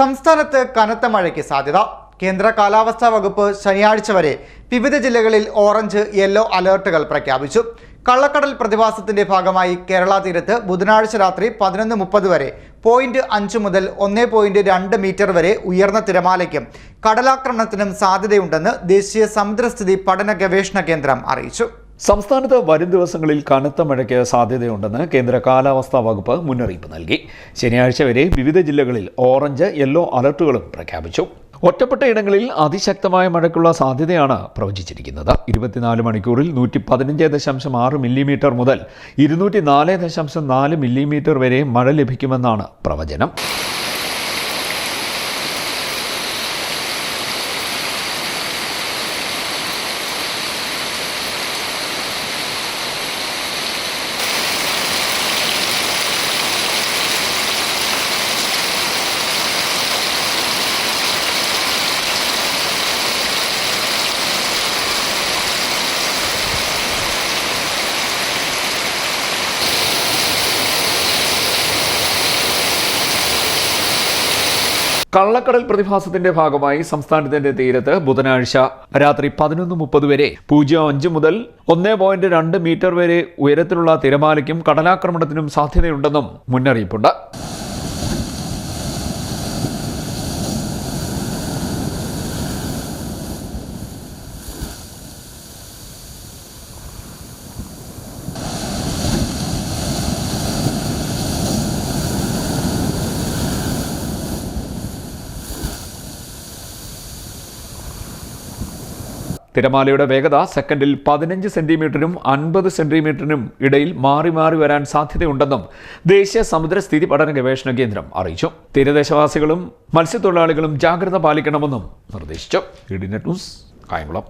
സംസ്ഥാനത്ത് കനത്ത മഴയ്ക്ക് സാധ്യത. കേന്ദ്ര കാലാവസ്ഥാ വകുപ്പ് ശനിയാഴ്ച വരെ വിവിധ ജില്ലകളിൽ ഓറഞ്ച് യെല്ലോ അലേർട്ടുകൾ പ്രഖ്യാപിച്ചു. കള്ളക്കടൽ പ്രതിഭാസത്തിന്റെ ഭാഗമായി കേരള തീരത്ത് ബുധനാഴ്ച രാത്രി പതിനൊന്ന് മുപ്പത് വരെ പോയിന്റ് അഞ്ച് മുതൽ ഒന്ന് പോയിന്റ് രണ്ട് മീറ്റർ വരെ ഉയർന്ന തിരമാലയ്ക്കും കടലാക്രമണത്തിനും സാധ്യതയുണ്ടെന്ന് ദേശീയ സമുദ്രസ്ഥിതി പഠന ഗവേഷണ കേന്ദ്രം അറിയിച്ചു. സംസ്ഥാനത്ത് വരും ദിവസങ്ങളിൽ കനത്ത മഴയ്ക്ക് സാധ്യതയുണ്ടെന്ന് കേന്ദ്ര കാലാവസ്ഥാ വകുപ്പ് മുന്നറിയിപ്പ് നൽകി. ശനിയാഴ്ച വരെ വിവിധ ജില്ലകളിൽ ഓറഞ്ച് യെല്ലോ അലർട്ടുകളും പ്രഖ്യാപിച്ചു. ഒറ്റപ്പെട്ട ഇടങ്ങളിൽ അതിശക്തമായ മഴയ്ക്കുള്ള സാധ്യതയാണ് പ്രവചിച്ചിരിക്കുന്നത്. ഇരുപത്തിനാല് മണിക്കൂറിൽ നൂറ്റി പതിനഞ്ച് ദശാംശം ആറ് മില്ലിമീറ്റർ മുതൽ ഇരുന്നൂറ്റി നാല് ദശാംശം നാല് മില്ലിമീറ്റർ വരെ മഴ ലഭിക്കുമെന്നാണ് പ്രവചനം. കള്ളക്കടൽ പ്രതിഭാസത്തിന്റെ ഭാഗമായി സംസ്ഥാനത്തിന്റെ തീരത്ത് ബുധനാഴ്ച രാത്രി പതിനൊന്ന് മുപ്പത് വരെ പൂജ്യം അഞ്ച് മുതൽ ഒന്ന് പോയിന്റ് രണ്ട് മീറ്റർ വരെ ഉയരത്തിലുള്ള തിരമാലയ്ക്കും കടലാക്രമണത്തിനും സാധ്യതയുണ്ടെന്നും മുന്നറിയിപ്പുണ്ട്. തിരമാലയുടെ വേഗത സെക്കൻഡിൽ പതിനഞ്ച് സെന്റിമീറ്ററിനും അൻപത് സെന്റിമീറ്ററിനും ഇടയിൽ മാറി മാറി വരാൻ സാധ്യതയുണ്ടെന്നും ദേശീയ സമുദ്ര സ്ഥിതി പഠന ഗവേഷണ കേന്ദ്രം അറിയിച്ചു. തീരദേശവാസികളും മത്സ്യത്തൊഴിലാളികളും ജാഗ്രത പാലിക്കണമെന്നും നിർദ്ദേശിച്ചു. ഇഡിനെറ്റ് ന്യൂസ് കായംകുളം.